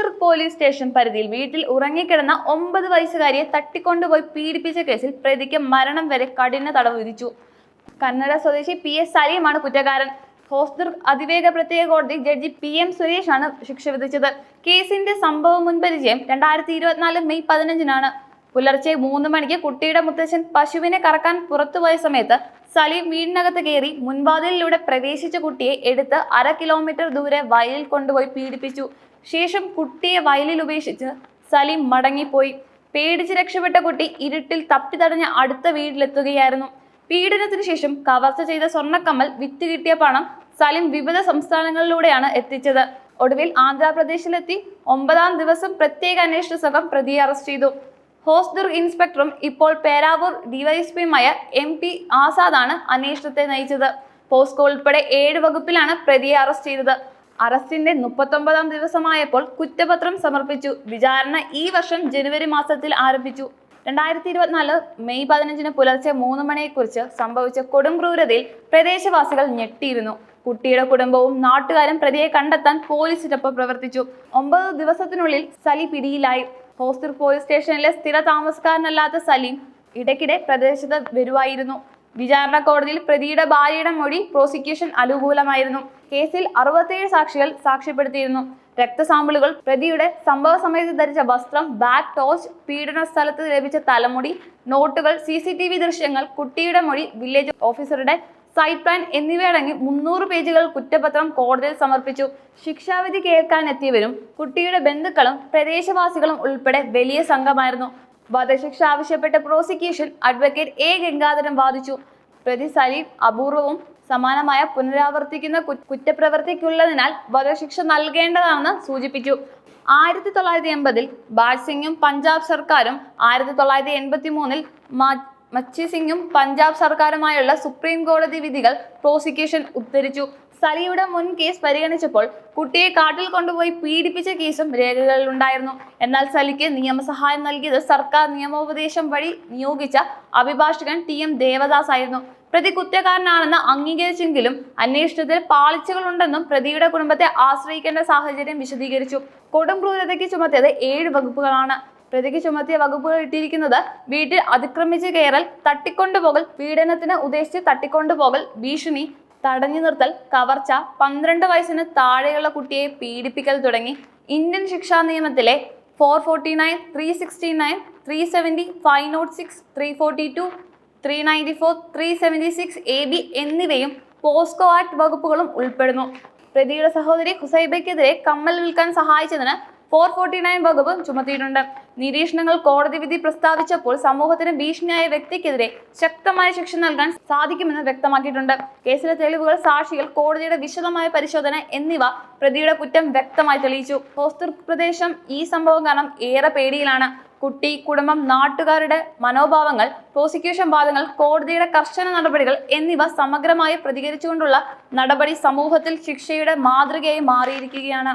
Hosdurg police station പരിധിയിൽ വീട്ടിൽ ഉറങ്ങിക്കിടന്ന ഒമ്പത് വയസ്സുകാരിയെ തട്ടിക്കൊണ്ടുപോയി പീഡിപ്പിച്ച കേസിൽ പ്രതിക്ക് മരണം വരെ കഠിന തടവ് വിധിച്ചു. കന്നഡ സ്വദേശി പി എസ് സലീമാണ് കുറ്റക്കാരൻ. ഹോസ്ദുർഗ് അതിവേഗ പ്രത്യേക കോടതി ജഡ്ജി പി എം സുരേഷാണ് ശിക്ഷ വിധിച്ചത്. കേസിന്റെ സംഭവ മുൻപരിചയം രണ്ടായിരത്തി ഇരുപത്തിനാല് മെയ് പതിനഞ്ചിനാണ്. പുലർച്ചെ മൂന്ന് മണിക്ക് കുട്ടിയുടെ മുത്തച്ഛൻ പശുവിനെ കറക്കാൻ പുറത്തുപോയ സമയത്ത് സലീം വീടിനകത്ത് കയറി മുൻവാതിലിലൂടെ പ്രവേശിച്ച കുട്ടിയെ എടുത്ത് അര കിലോമീറ്റർ ദൂരെ വയലിൽ കൊണ്ടുപോയി പീഡിപ്പിച്ചു. ശേഷം കുട്ടിയെ വയലിൽ ഉപേക്ഷിച്ച് സലീം മടങ്ങിപ്പോയി. പേടിച്ച് രക്ഷപ്പെട്ട കുട്ടി ഇരുട്ടിൽ തപ്പി തടഞ്ഞ് അടുത്ത വീട്ടിലെത്തുകയായിരുന്നു. പീഡനത്തിന് ശേഷം കവർച്ച ചെയ്ത സ്വർണക്കമ്മൽ വിറ്റ് കിട്ടിയ പണം സലിം വിവിധ സംസ്ഥാനങ്ങളിലൂടെയാണ് എത്തിച്ചത്. ഒടുവിൽ ആന്ധ്രാപ്രദേശിലെത്തി ഒമ്പതാം ദിവസം പ്രത്യേക അന്വേഷണ സംഘം പ്രതിയെ അറസ്റ്റ് ചെയ്തു. ഹോസ്ദുർഗ് ഇൻസ്പെക്ടറും ഇപ്പോൾ പേരാവൂർ ഡിവൈഎസ്പിയുമായ എം പി ആസാദാണ് അന്വേഷണത്തെ നയിച്ചത്. പോസ്കോ ഉൾപ്പെടെ ഏഴ് വകുപ്പിലാണ് പ്രതിയെ അറസ്റ്റ് ചെയ്തത്. അറസ്റ്റിന്റെ മുപ്പത്തൊമ്പതാം ദിവസമായപ്പോൾ കുറ്റപത്രം സമർപ്പിച്ചു. വിചാരണ ഈ വർഷം ജനുവരി മാസത്തിൽ ആരംഭിച്ചു. രണ്ടായിരത്തി ഇരുപത്തിനാല് മെയ് പതിനഞ്ചിന് പുലർച്ചെ മൂന്ന് മണിയെക്കുറിച്ച് സംഭവിച്ച കൊടും ക്രൂരതയിൽ പ്രദേശവാസികൾ ഞെട്ടിയിരുന്നു. കുട്ടിയുടെ കുടുംബവും നാട്ടുകാരും പ്രതിയെ കണ്ടെത്താൻ പോലീസിനൊപ്പം പ്രവർത്തിച്ചു. ഒമ്പത് ദിവസത്തിനുള്ളിൽ സലി പിടിയിലായി. ഹോസ്റ്റർ പോലീസ് സ്റ്റേഷനിലെ സ്ഥിര താമസക്കാരനല്ലാത്ത സലീം ഇടയ്ക്കിടെ പ്രദേശത്ത് വരുവായിരുന്നു. വിചാരണ കോടതിയിൽ പ്രതിയുടെ ഭാര്യയുടെ മൊഴി പ്രോസിക്യൂഷൻ അനുകൂലമായിരുന്നു. കേസിൽ അറുപത്തേഴ് സാക്ഷികൾ സാക്ഷ്യപ്പെടുത്തിയിരുന്നു. രക്തസാമ്പിളുകൾ പ്രതിയുടെ സംഭവ സമയത്ത് ധരിച്ച വസ്ത്രം ബാക്ക് ടോസ് പീഡന സ്ഥലത്ത് ലഭിച്ച തലമുടി നോട്ടുകൾ സി സി ടി വി ദൃശ്യങ്ങൾ കുട്ടിയുടെ മൊഴി വില്ലേജ് ഓഫീസറുടെ സൈറ്റ് പ്ലാൻ എന്നിവയടങ്ങി മുന്നൂറ് പേജുകൾ കുറ്റപത്രം കോടതിയിൽ സമർപ്പിച്ചു. ശിക്ഷാവിധി കേൾക്കാനെത്തിയവരും കുട്ടിയുടെ ബന്ധുക്കളും പ്രദേശവാസികളും ഉൾപ്പെടെ വലിയ സംഘമായിരുന്നു. വധശിക്ഷ ആവശ്യപ്പെട്ട പ്രോസിക്യൂഷൻ അഡ്വക്കേറ്റ് എ ഗംഗാധരൻ വാദിച്ചു. പ്രതി സലീം അപൂർവവും സമാനമായ പുനരാവർത്തിക്കുന്ന കുറ്റപ്രവൃത്തിക്കുള്ളതിനാൽ വധശിക്ഷ നൽകേണ്ടതാണെന്ന് സൂചിപ്പിച്ചു. ആയിരത്തി തൊള്ളായിരത്തി എൺപതിൽ ബാജ് സിംഗും പഞ്ചാബ് സർക്കാരും ആയിരത്തി തൊള്ളായിരത്തി എൺപത്തി മൂന്നിൽ മച്ചി സിംഗും പഞ്ചാബ് സർക്കാരുമായുള്ള സുപ്രീം കോടതി വിധികൾ പ്രോസിക്യൂഷൻ ഉദ്ധരിച്ചു. സലിയുടെ മുൻ കേസ് പരിഗണിച്ചപ്പോൾ കുട്ടിയെ കാട്ടിൽ കൊണ്ടുപോയി പീഡിപ്പിച്ച കേസും രേഖകളിലുണ്ടായിരുന്നു എന്നാൽ സലിക്ക് നിയമസഹായം നൽകിയത് സർക്കാർ നിയമോപദേശം വഴി നിയോഗിച്ച അഭിഭാഷകൻ ടി എം ദേവദാസ് ആയിരുന്നു. പ്രതി കുറ്റക്കാരനാണെന്ന് അംഗീകരിച്ചെങ്കിലും അന്വേഷണത്തിൽ പാളിച്ചകളുണ്ടെന്നും പ്രതിയുടെ കുടുംബത്തെ ആശ്രയിക്കേണ്ട സാഹചര്യം വിശദീകരിച്ചു. കൊടും ക്രൂരതയ്ക്ക് ചുമത്തിയത് ഏഴ് വകുപ്പുകളാണ്. പ്രതിക്ക് ചുമത്തിയ വകുപ്പുകൾ ഇട്ടിരിക്കുന്നത് വീട്ടിൽ അതിക്രമിച്ച് കയറൽ തട്ടിക്കൊണ്ടുപോകൽ പീഡനത്തിന് ഉദ്ദേശിച്ച് തട്ടിക്കൊണ്ടുപോകൽ ഭീഷണി തടഞ്ഞു നിർത്തൽ കവർച്ച പന്ത്രണ്ട് വയസ്സിന് താഴെയുള്ള കുട്ടിയെ പീഡിപ്പിക്കൽ തുടങ്ങി. ഇന്ത്യൻ ശിക്ഷാ നിയമത്തിലെ four forty nine three sixty nine three seventy five not six three forty two three ninety four three seventy six A B എന്നിവയും പോസ്കോ ആക്ട് വകുപ്പുകളും ഉൾപ്പെടുന്നു. പ്രതിയുടെ സഹോദരി ഹുസൈബയ്ക്കെതിരെ കമ്മൽ വിൽക്കാൻ സഹായിച്ചതിന് ഫോർ ഫോർട്ടി നയൻ വകുപ്പും ചുമത്തിയിട്ടുണ്ട്. നിരീക്ഷണങ്ങൾ കോടതി വിധി പ്രസ്താവിച്ചപ്പോൾ സമൂഹത്തിന് ഭീഷണിയായ വ്യക്തിക്കെതിരെ ശക്തമായ ശിക്ഷ നൽകാൻ സാധിക്കുമെന്ന് വ്യക്തമാക്കിയിട്ടുണ്ട്. കേസിലെ തെളിവുകൾ സാക്ഷികൾ കോടതിയുടെ വിശദമായ പരിശോധന എന്നിവ പ്രതിയുടെ കുറ്റം വ്യക്തമായി തെളിയിച്ചു. ഹോസ്തർ പ്രദേശം ഈ സംഭവം കാരണം ഏറെ പേടിയിലാണ്. കുട്ടി കുടുംബം നാട്ടുകാരുടെ മനോഭാവങ്ങൾ പ്രോസിക്യൂഷൻ വാദങ്ങൾ കോടതിയുടെ കർശന നടപടികൾ എന്നിവ സമഗ്രമായി പ്രതികരിച്ചുകൊണ്ടുള്ള നടപടി സമൂഹത്തിൽ ശിക്ഷയുടെ മാതൃകയായി മാറിയിരിക്കുകയാണ്.